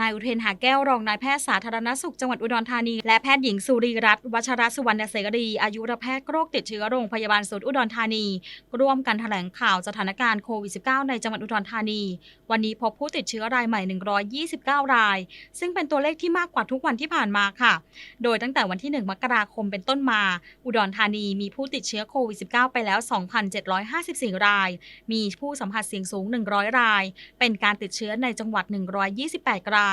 นายอุเทนหาแก้วรองนายแพทย์สาธารณสุขจังหวัดอุดรธานี และแพทย์หญิงสุรีรัตน์วัชรสุวรรณเสรีอายุรแพทย์โรคติดเชื้อโรงพยาบาลศูนย์อุดรธานี ร่วมกันแถลงข่าวสถานการณ์โควิด -19 ในจังหวัดอุดรธานี วันนี้พบผู้ติดเชื้อรายใหม่ 129 ราย ซึ่งเป็นตัวเลขที่มากกว่าทุกวันที่ผ่านมาค่ะ โดยตั้งแต่วันที่ 1 มกราคมเป็นต้นมา อุดรธานีมีผู้ติดเชื้อโควิด -19 ไปแล้ว 2,754 ราย มีผู้สัมผัสเสี่ยงสูง 100 ราย เป็นการติดเชื้อในจังหวัด 128 ราย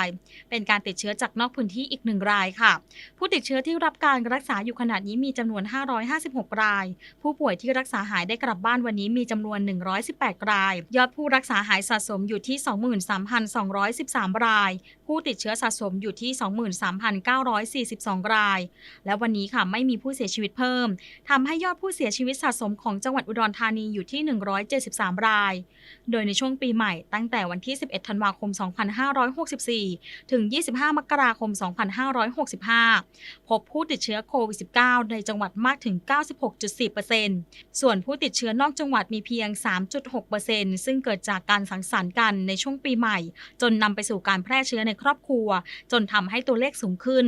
เป็นการติดเชื้อจากนอกพื้นที่อีก 1 รายค่ะ ผู้ติดเชื้อที่รับการรักษาอยู่ขนาดนี้มีจำนวน 556 ราย ผู้ป่วยที่รักษาหายได้กลับบ้านวันนี้มีจำนวน 118 ราย ยอดผู้รักษาหายสะสมอยู่ที่ 23,213 รายผู้ติดเชื้อสะสมอยู่ที่ 23,942 ราย และวันนี้ค่ะไม่มีผู้เสียชีวิตเพิ่มทำให้ยอดผู้เสียชีวิตสะสมของจังหวัดอุดรธานีอยู่ที่ 173 ราย โดยในช่วงปีใหม่ตั้งแต่วันที่ 11 ธันวาคม 2564 ถึง 25 มกราคม 2565 พบผู้ติดเชื้อโควิด -19 ในจังหวัดมากถึง 96.4%ส่วนผู้ติดเชื้อนอกจังหวัดมีเพียง 3.6%ซึ่งเกิดจากการสังสรรค์กันในช่วงปีใหม่ จนนำไปสู่การแพร่เชื้อในครอบครัว จนทำให้ตัวเลขสูงขึ้น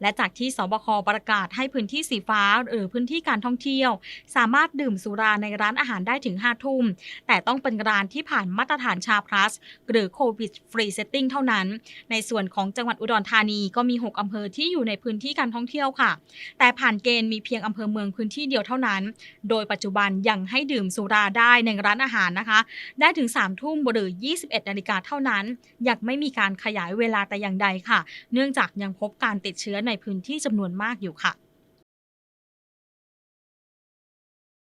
และจากที่สบคประกาศให้พื้นที่สีฟ้า หรือพื้นที่การท่องเที่ยว สามารถดื่มสุราในร้านอาหารได้ถึง5ทุ่ม แต่ต้องเป็นร้านที่ผ่านมาตรฐานชาพลัส หรือโควิดฟรีเซตติ้งเท่านั้น ในส่วนของจังหวัดอุดรธานีก็มี 6 อำเภอที่อยู่ในพื้นที่การท่องเที่ยวค่ะ แต่ผ่านเกณฑ์มีเพียงอำเภอเมืองพื้นที่เดียวเท่านั้น โดยปัจจุบันยังให้ดื่มสุราได้ในร้านอาหารนะคะ ได้ถึง3ทุ่มหรือ 21นาฬิกาเท่านั้นยังไม่มีการขยายเวเวลาแต่อย่างใดค่ะ เนื่องจากยังพบการติดเชื้อในพื้นที่จำนวนมากอยู่ค่ะ